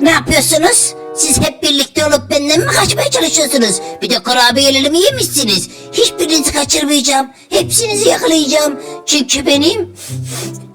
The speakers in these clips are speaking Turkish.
Ne yapıyorsunuz? Siz hep birlikte olup benden mi kaçmaya çalışıyorsunuz? Bir de kurabiyelerimi yemişsiniz. Hiçbirinizi kaçırmayacağım. Hepsinizi yakalayacağım. Çünkü benim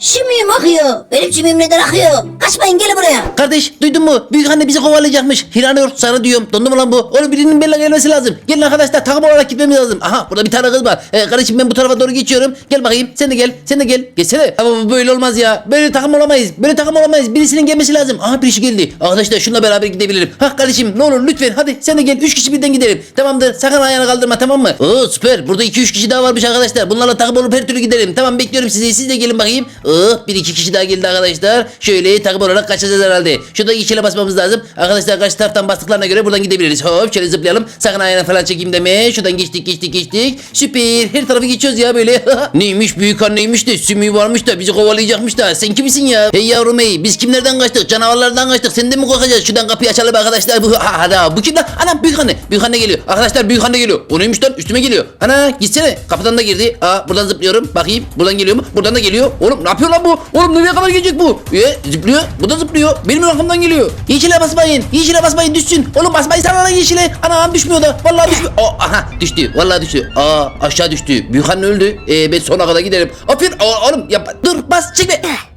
şimyim akıyor. Benim şimyim neden akıyor? Kaçmayın gelin buraya. Kardeş duydun mu? Büyük anne bizi kovalayacakmış. Hiranur sana diyorum. Dondu mu lan bu? Oğlum birinin benimle gelmesi lazım. Gelin arkadaşlar takım olarak gitmemiz lazım. Aha burada bir tane kız var. Ee, kardeşim ben bu tarafa doğru geçiyorum. Gel bakayım. Sen de gel. Sen de gel. Geçsene. Ama böyle olmaz ya. Böyle takım olamayız. Böyle takım olamayız. Birisinin gelmesi lazım. Aha birisi geldi. Arkadaşlar şununla beraber gidebilirim. Ha kardeşim ne olur lütfen hadi sen de gel. Üç kişi birden gidelim. Tamamdır. Sakın ayağını kaldırma tamam mı? Oo süper. Burada iki üç kişi daha varmış arkadaşlar. Bunlarla takım olup her türlü gidelim. Tamam bekliyorum sizi. Siz de gelin bakayım. Oh bir iki kişi daha geldi arkadaşlar. Şöyle takım olarak kaçacağız herhalde. Şurada yeşile basmamız lazım. Arkadaşlar karşı taraftan bastıklarına göre buradan gidebiliriz. Hop şöyle zıplayalım. Sakın ayağına falan çekeyim deme. Şuradan geçtik geçtik geçtik. Süper. Her tarafı geçiyoruz ya böyle. neymiş büyük anneymiş de sümüğü varmış da bizi kovalayacakmış da. Sen kimsin ya? Hey yavrum hey. Biz kimlerden kaçtık? Canavarlardan kaçtık. Sen de mi korkacağız? Şuradan kapıyı açalım arkadaşlar. Bu, ha, bu kim lan? Anam büyük anne. Büyük anne geliyor. Arkadaşlar büyük anne geliyor. O neymiş lan? Üstüme geliyor. Ana gitsene. Kapıdan da girdi. Aa buradan zıplıyorum. Bakayım. Buradan geliyor mu? Buradan da geliyor. Oğlum ne yapıyor lan bu? Oğlum nereye kadar gelecek bu? Ee, zıplıyor. Bu da zıplıyor. Benim arkamdan geliyor. Yeşile basmayın. Yeşile basmayın düşsün. Oğlum basmayın sana lan yeşile. Anam düşmüyor da. Vallahi düşmüyor. Oh, aha düştü. Vallahi düştü. Aa aşağı düştü. Büyük anne öldü. Ee, ben sona kadar giderim. Aferin. Aa, Oğlum yap. Dur bas çekme.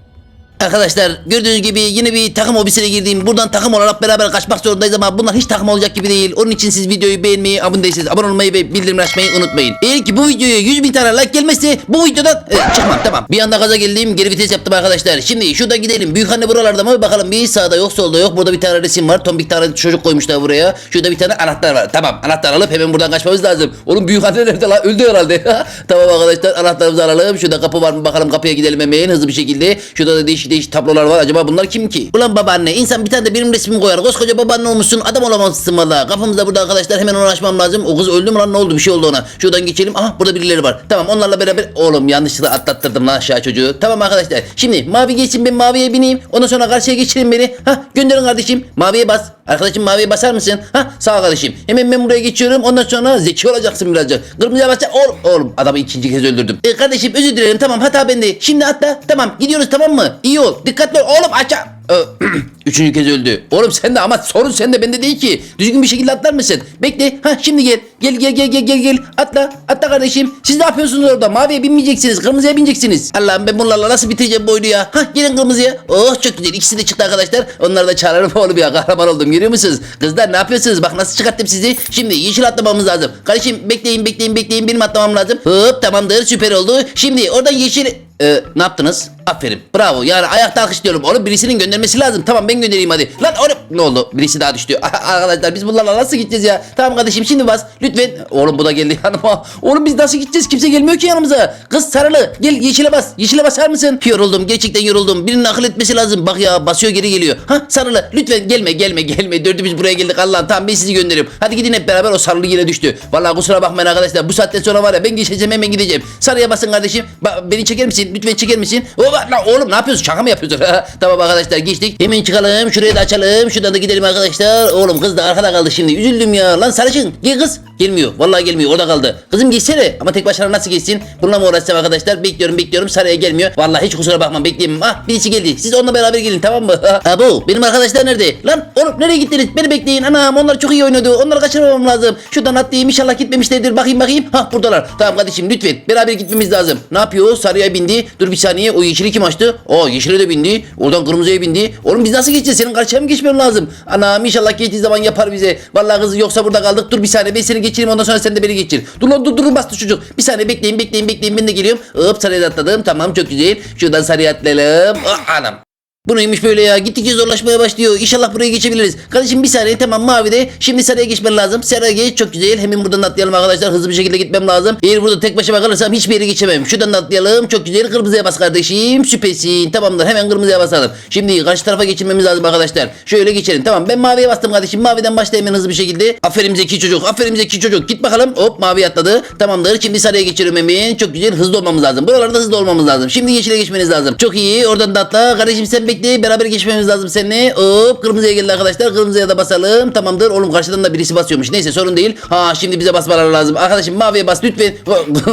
Arkadaşlar gördüğünüz gibi yine bir takım hobisine girdim. Buradan takım olarak beraber kaçmak zorundayız ama bunlar hiç takım olacak gibi değil. Onun için siz videoyu beğenmeyi, abone değilseniz abone olmayı ve bildirim açmayı unutmayın. Eğer ki bu videoya 100 bin tane like gelmezse bu videodan e, çıkmam tamam. Bir anda gaza geldim geri vites yaptım arkadaşlar. Şimdi şuradan gidelim. Büyük anne buralarda mı? Bakalım bir sağda yok solda yok. Burada bir tane resim var. Tombik tane çocuk koymuşlar buraya. Şurada bir tane anahtar var. Tamam anahtar alıp hemen buradan kaçmamız lazım. Oğlum büyük anne nerede lan? Öldü herhalde. tamam arkadaşlar anahtarımızı alalım. Şurada kapı var mı? Bakalım kapıya gidelim hemen hızlı bir şekilde. Şurada da değişik değişik tablolar var. Acaba bunlar kim ki? Ulan babaanne insan bir tane de benim resmimi koyar. Koskoca babaanne olmuşsun adam olamazsın valla. Kapımızda burada arkadaşlar hemen uğraşmam lazım. O kız öldü mü lan ne oldu bir şey oldu ona. Şuradan geçelim. Aha burada birileri var. Tamam onlarla beraber. Oğlum yanlışlıkla atlattırdım lan aşağı çocuğu. Tamam arkadaşlar. Şimdi mavi geçsin ben maviye bineyim. Ondan sonra karşıya geçirin beni. Ha gönderin kardeşim. Maviye bas. Arkadaşım maviye basar mısın? Ha sağ kardeşim. Hemen ben buraya geçiyorum. Ondan sonra zeki olacaksın birazcık. Kırmızıya basacak. Oğlum, oğlum adamı ikinci kez öldürdüm. E, kardeşim özür dilerim. Tamam hata bende. Şimdi atla. Tamam gidiyoruz tamam mı? İyi ol. Dikkatli ol. Oğlum aşağı. Üçüncü kez öldü. Oğlum sen de ama sorun sende bende değil ki. Düzgün bir şekilde atlar mısın? Bekle. Ha şimdi gel. Gel gel gel gel gel gel. Atla. Atla kardeşim. Siz ne yapıyorsunuz orada? Maviye binmeyeceksiniz. Kırmızıya bineceksiniz. Allah'ım ben bunlarla nasıl bitireceğim bu oyunu ya? Ha gelin kırmızıya. Oh çok güzel. İkisi de çıktı arkadaşlar. Onları da çağırırım oğlum ya. Kahraman oldum. Görüyor musunuz? Kızlar ne yapıyorsunuz? Bak nasıl çıkarttım sizi. Şimdi yeşil atlamamız lazım. Kardeşim bekleyin bekleyin bekleyin. Benim atlamam lazım. Hop tamamdır. Süper oldu. Şimdi oradan yeşil ee, ne yaptınız? Aferin. Bravo. Yani ayakta alkışlıyorum. Oğlum birisinin göndermesi lazım. Tamam ben göndereyim hadi. Lan oğlum ne oldu? Birisi daha düştü. Arkadaşlar biz bunlarla nasıl gideceğiz ya? Tamam kardeşim şimdi bas. Lütfen. Oğlum bu da geldi yanıma. Oğlum biz nasıl gideceğiz? Kimse gelmiyor ki yanımıza. Kız sarılı. Gel yeşile bas. Yeşile basar mısın? Yoruldum. Gerçekten yoruldum. Birinin akıl etmesi lazım. Bak ya basıyor geri geliyor. Ha sarılı. Lütfen gelme gelme gelme. Dördümüz buraya geldik Allah'ım. Tamam ben sizi gönderirim. Hadi gidin hep beraber o sarılı yine düştü. Vallahi kusura bakmayın arkadaşlar. Bu saatten sonra var ya ben geçeceğim hemen gideceğim. Sarıya basın kardeşim. Ba- beni çeker misin? Lütfen çeker misin? Oba, la, oğlum ne yapıyorsun? Şaka mı yapıyorsun? tamam arkadaşlar geçtik. Hemen çıkalım. Şurayı da açalım. Şuradan da gidelim arkadaşlar. Oğlum kız da arkada kaldı şimdi. Üzüldüm ya. Lan sarışın. Gel kız. Gelmiyor. Vallahi gelmiyor. Orada kaldı. Kızım geçsene. Ama tek başına nasıl geçsin? Bununla mı uğraşacağım arkadaşlar? Bekliyorum bekliyorum. Sarıya gelmiyor. Vallahi hiç kusura bakma. Bekleyeyim. Ah birisi geldi. Siz onunla beraber gelin tamam mı? Ha bu. Benim arkadaşlar nerede? Lan oğlum nereye gittiniz? Beni bekleyin. Anam onlar çok iyi oynadı. Onları kaçırmamam lazım. Şuradan atlayayım. İnşallah gitmemişlerdir. Bakayım bakayım. Hah buradalar. Tamam kardeşim lütfen. Beraber gitmemiz lazım. Ne yapıyor? Sarıya bindi. Dur bir saniye. O yeşili kim açtı? O yeşile de bindi. Oradan kırmızıya bindi. Oğlum biz nasıl geçeceğiz? Senin karşıya mı geçmem lazım? Anam inşallah geçtiği zaman yapar bize. Vallahi kız yoksa burada kaldık. Dur bir saniye ben seni geçireyim ondan sonra sen de beni geçir. Dur lan dur durun bastı çocuk. Bir saniye bekleyin bekleyin bekleyin ben de geliyorum. Hop sarıya atladım. Tamam çok güzel. Şuradan sarıya atlayalım. Ah, anam. Bu neymiş böyle ya? Gittikçe zorlaşmaya başlıyor. İnşallah buraya geçebiliriz. Kardeşim bir saniye tamam mavide. Şimdi sarıya geçmen lazım. Sarıya geç çok güzel. Hemen buradan da atlayalım arkadaşlar. Hızlı bir şekilde gitmem lazım. Eğer burada tek başıma kalırsam hiçbir yere geçemem. Şuradan da atlayalım. Çok güzel. Kırmızıya bas kardeşim. Süpersin. Tamamdır. Hemen kırmızıya basalım. Şimdi karşı tarafa geçirmemiz lazım arkadaşlar. Şöyle geçelim. Tamam ben maviye bastım kardeşim. Maviden başla hemen hızlı bir şekilde. Aferin zeki çocuk. Aferin zeki çocuk. Git bakalım. Hop mavi atladı. Tamamdır. Şimdi sarıya geçiyorum hemen. Çok güzel. Hızlı olmamız lazım. Buralarda hızlı olmamız lazım. Şimdi yeşile geçmeniz lazım. Çok iyi. Oradan da atla. Kardeşim sen bekle bekle beraber geçmemiz lazım seninle. Hop kırmızıya geldi arkadaşlar. Kırmızıya da basalım. Tamamdır. Oğlum karşıdan da birisi basıyormuş. Neyse sorun değil. Ha şimdi bize basmaları lazım. Arkadaşım maviye bas lütfen.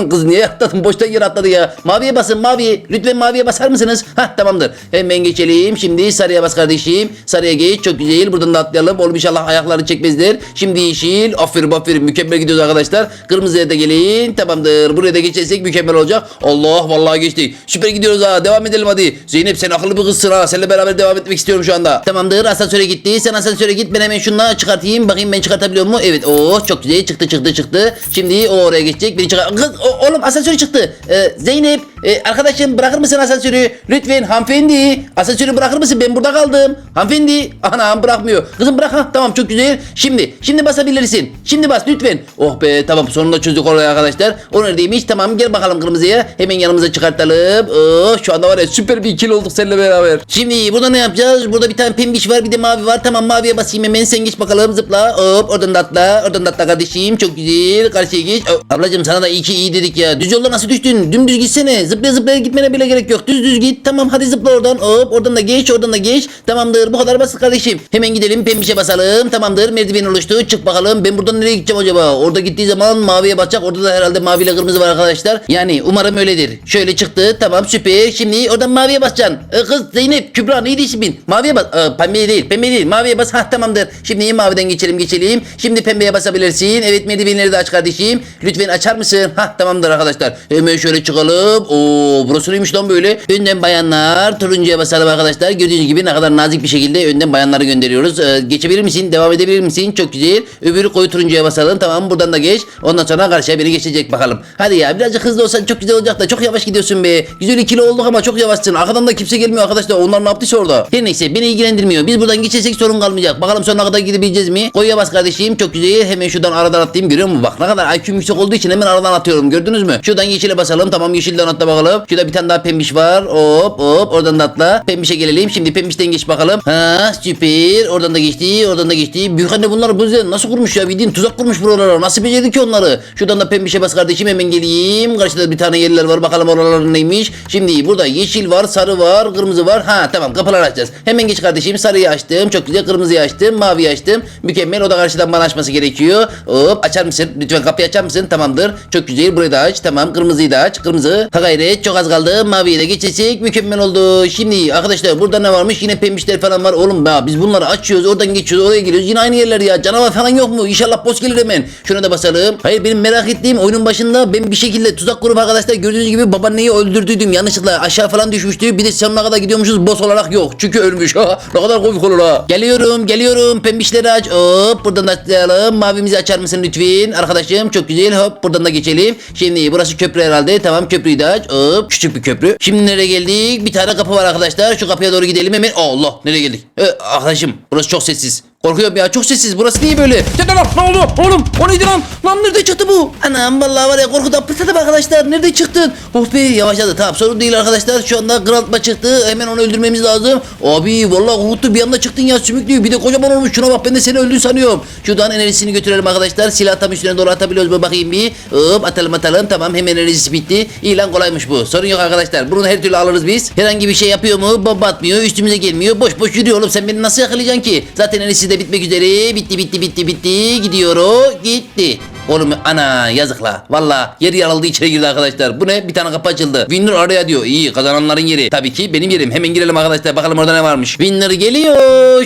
Kız niye atladın? Boştan yere atladı ya. Maviye basın maviye. Lütfen maviye basar mısınız? Ha tamamdır. Hemen geçelim. Şimdi sarıya bas kardeşim. Sarıya geç. Çok güzel. Buradan da atlayalım. Oğlum inşallah ayakları çekmezler. Şimdi yeşil. Aferin aferin. Mükemmel gidiyoruz arkadaşlar. Kırmızıya da gelin. Tamamdır. Buraya da geçersek mükemmel olacak. Allah vallahi geçtik. Süper gidiyoruz ha. Devam edelim hadi. Zeynep sen akıllı bir kızsın ha. Seninle beraber devam etmek istiyorum şu anda. Tamamdır. Asansöre gitti. Sen asansöre git. Ben hemen şundan çıkartayım. Bakayım ben çıkartabiliyor mu? Evet. Oh çok güzel. Çıktı çıktı çıktı. Şimdi o oraya geçecek. Biri çıkar. Kız o- oğlum asansör çıktı. Ee, Zeynep e, arkadaşım bırakır mısın asansörü? Lütfen hanımefendi. Asansörü bırakır mısın? Ben burada kaldım. Hanımefendi. Anam bırakmıyor. Kızım bırak ha. Tamam çok güzel. Şimdi şimdi basabilirsin. Şimdi bas lütfen. Oh be tamam sonunda çözdük orayı arkadaşlar. O neredeymiş? Tamam gel bakalım kırmızıya. Hemen yanımıza çıkartalım. Oh şu anda var ya süper bir ikili olduk seninle beraber. Şimdi burada ne yapacağız? Burada bir tane pembiş var bir de mavi var. Tamam maviye basayım hemen sen geç bakalım zıpla. Hop oradan da atla. Oradan da atla kardeşim. Çok güzel. Karşıya geç. Oh, ablacığım sana da iyi ki iyi dedik ya. Düz yolda nasıl düştün? Dümdüz gitsene. Zıplaya zıplaya gitmene bile gerek yok. Düz düz git. Tamam hadi zıpla oradan. Hop oradan da geç. Oradan da geç. Tamamdır. Bu kadar basit kardeşim. Hemen gidelim pembişe basalım. Tamamdır. Merdiven oluştu. Çık bakalım. Ben buradan nereye gideceğim acaba? Orada gittiği zaman maviye basacak. Orada da herhalde maviyle kırmızı var arkadaşlar. Yani umarım öyledir. Şöyle çıktı. Tamam süper. Şimdi oradan maviye basacaksın. Ee, kız Zeynep Kübra neydi ismin? Maviye bas. Ee, pembeye değil. Pembe değil. Maviye bas. Hah tamamdır. Şimdi maviden geçelim geçelim. Şimdi pembeye basabilirsin. Evet merdivenleri de aç kardeşim. Lütfen açar mısın? Hah tamamdır arkadaşlar. Hemen şöyle çıkalım. Oo burası neymiş lan böyle? Önden bayanlar. Turuncuya basalım arkadaşlar. Gördüğünüz gibi ne kadar nazik bir şekilde önden bayanları gönderiyoruz. Ee, geçebilir misin? Devam edebilir misin? Çok güzel. Öbürü koyu turuncuya basalım. Tamam buradan da geç. Ondan sonra karşıya biri geçecek bakalım. Hadi ya birazcık hızlı olsan çok güzel olacak da çok yavaş gidiyorsun be. Güzel ikili olduk ama çok yavaşsın. Arkadan da kimse gelmiyor arkadaşlar. Onlar ne yaptıysa orada. Her neyse beni ilgilendirmiyor. Biz buradan geçersek sorun kalmayacak. Bakalım sonuna kadar gidebileceğiz mi? Koyuya bas kardeşim. Çok güzel. Hemen şuradan aradan atlayayım. Görüyor musun? Bak ne kadar IQ'm yüksek olduğu için hemen aradan atıyorum. Gördünüz mü? Şuradan yeşile basalım. Tamam yeşilden atla bakalım. Şurada bir tane daha pembiş var. Hop hop. Oradan da atla. Pembişe gelelim. Şimdi pembişten geç bakalım. Ha süper. Oradan da geçti. Oradan da geçti. Büyük anne bunlar bu nasıl kurmuş ya? Bildiğin tuzak kurmuş buralara. Nasıl becerdi ki onları? Şuradan da pembişe bas kardeşim. Hemen geleyim. Karşıda bir tane yerler var. Bakalım oralar neymiş. Şimdi burada yeşil var, sarı var, kırmızı var. Ha tamam kapılar açacağız. Hemen geç kardeşim. Sarıyı açtım. Çok güzel. Kırmızıyı açtım. Maviyi açtım. Mükemmel. O da karşıdan bana açması gerekiyor. Hop açar mısın? Lütfen kapıyı açar mısın? Tamamdır. Çok güzel. Burayı da aç. Tamam. Kırmızıyı da aç. Kırmızı. Ha gayret. Çok az kaldı. Maviyi de geçecek. Mükemmel oldu. Şimdi arkadaşlar burada ne varmış? Yine pembişler falan var. Oğlum ya biz bunları açıyoruz. Oradan geçiyoruz. Oraya geliyoruz. Yine aynı yerler ya. Canavar falan yok mu? İnşallah boss gelir hemen. Şuna da basalım. Hayır benim merak ettiğim oyunun başında ben bir şekilde tuzak kurup arkadaşlar gördüğünüz gibi babaanneyi öldürdüydüm. Yanlışlıkla aşağı falan düşmüştü. Bir de sonuna kadar gidiyormuşuz. Boss olarak yok. Çünkü ölmüş. Ha, ne kadar komik olur ha. Geliyorum geliyorum. Pembişleri aç. Hop buradan da açalım. Mavimizi açar mısın lütfen? Arkadaşım çok güzel. Hop buradan da geçelim. Şimdi burası köprü herhalde. Tamam köprüyü de aç. Hop küçük bir köprü. Şimdi nereye geldik? Bir tane kapı var arkadaşlar. Şu kapıya doğru gidelim hemen. Allah nereye geldik? Ee, arkadaşım burası çok sessiz. Korkuyorum ya çok sessiz. Burası niye böyle? Sen lan ne oldu? Oğlum o neydi lan? Lan nerede çıktı bu? Anam vallahi var ya korkudan pırtladım arkadaşlar. Nerede çıktın? Oh be yavaşladı. Tamam sorun değil arkadaşlar. Şu anda Grant'ma çıktı. Hemen onu öldürmemiz lazım. Abi vallahi korkuttu. Bir anda çıktın ya sümüklü. Bir de kocaman olmuş. Şuna bak ben de seni öldün sanıyorum. Şuradan enerjisini götürelim arkadaşlar. Silah tam üstüne doğru atabiliyoruz mu bakayım bir. Hop atalım atalım. Tamam hemen enerjisi bitti. İyi lan kolaymış bu. Sorun yok arkadaşlar. Bunu her türlü alırız biz. Herhangi bir şey yapıyor mu? Bomba atmıyor. Üstümüze gelmiyor. Boş boş yürüyor oğlum. Sen beni nasıl yakalayacaksın ki? Zaten enerjisi de bitmek üzere. Bitti bitti bitti bitti. Gidiyor o. Gitti. Oğlum ana yazık la. Valla yer yarıldı içeri girdi arkadaşlar. Bu ne? Bir tane kapı açıldı. Winner araya diyor. İyi kazananların yeri. Tabii ki benim yerim. Hemen girelim arkadaşlar. Bakalım orada ne varmış. Winner geliyor.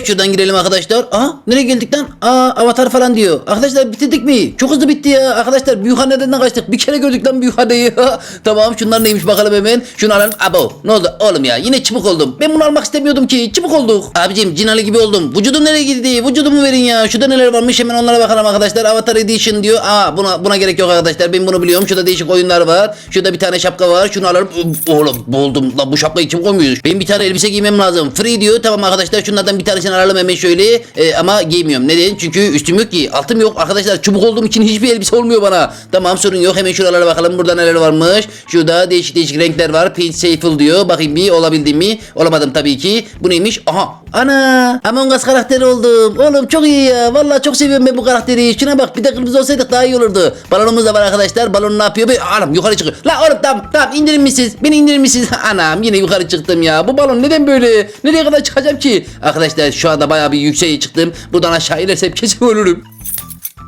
Şuradan girelim arkadaşlar. Aha nereye geldik lan? Aa avatar falan diyor. Arkadaşlar bitirdik mi? Çok hızlı bitti ya. Arkadaşlar büyükhaneden kaçtık. Bir kere gördük lan büyükhaneyi. tamam şunlar neymiş bakalım hemen. Şunu alalım. Abo ne oldu? Oğlum ya yine çubuk oldum. Ben bunu almak istemiyordum ki. Çubuk olduk. Abicim cinalı gibi oldum. Vücudum nereye gitti? Vücudumu verin ya. Şurada neler varmış hemen onlara bakalım arkadaşlar. Avatar Edition diyor. Aa buna buna gerek yok arkadaşlar. Ben bunu biliyorum. Şurada değişik oyunlar var. Şurada bir tane şapka var. Şunu alırım. Oğlum boğuldum. Lan bu şapkayı kim koymuyor? Benim bir tane elbise giymem lazım. Free diyor. Tamam arkadaşlar şunlardan bir tanesini alalım hemen şöyle. Ee, ama giymiyorum. Neden? Çünkü üstüm yok ki. Altım yok. Arkadaşlar çubuk olduğum için hiçbir elbise olmuyor bana. Tamam sorun yok. Hemen şuralara bakalım. Burada neler varmış. Şurada değişik değişik renkler var. Paint Safel diyor. Bakayım bir olabildim mi? Olamadım tabii ki. Bu neymiş? Aha. Ana. Among Us karakteri oldum. Oğlum çok iyi ya. Vallahi çok seviyorum ben bu karakteri. Şuna bak bir de kırmızı olsaydık daha iyi olurdu. Balonumuz da var arkadaşlar. Balon ne yapıyor? Böyle, anam yukarı çıkıyor. La oğlum tamam tamam indirin misiniz? Beni indirin misiniz? Anam yine yukarı çıktım ya. Bu balon neden böyle? Nereye kadar çıkacağım ki? Arkadaşlar şu anda bayağı bir yükseğe çıktım. Buradan aşağı inersem kesin ölürüm.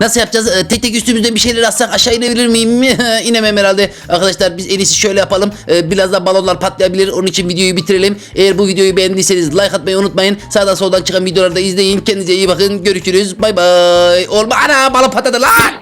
Nasıl yapacağız? Ee, tek tek üstümüzden bir şeyler atsak aşağı inebilir miyim? İnemem herhalde. Arkadaşlar biz en iyisi şöyle yapalım. Ee, birazdan balonlar patlayabilir. Onun için videoyu bitirelim. Eğer bu videoyu beğendiyseniz like atmayı unutmayın. Sağdan soldan çıkan videoları da izleyin. Kendinize iyi bakın. Görüşürüz. Bay bay. Olma ana balon patladı lan.